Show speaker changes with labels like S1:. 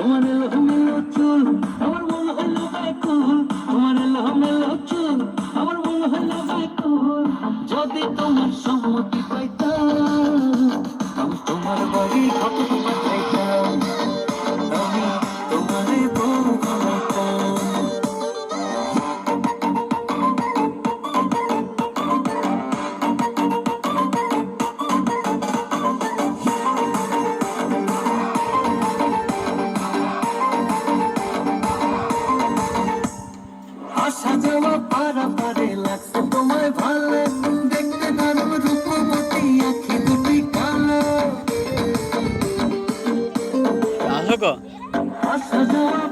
S1: তোমার এলোমেলো চুল, আমার মন হলো ব্যাকুল তোমার এলোমেলো চুল, আমার মন হলো ব্যাকুল যদি তোমার সম্মতি পাইতাম তোমার বাড়ি ঘটক আসা যাওয়া পারা পারে লাগছে। তোমায় ভালো দেখতে দারুণ রূপবতী আঁখি দুটি কালো। আসো যাওয়া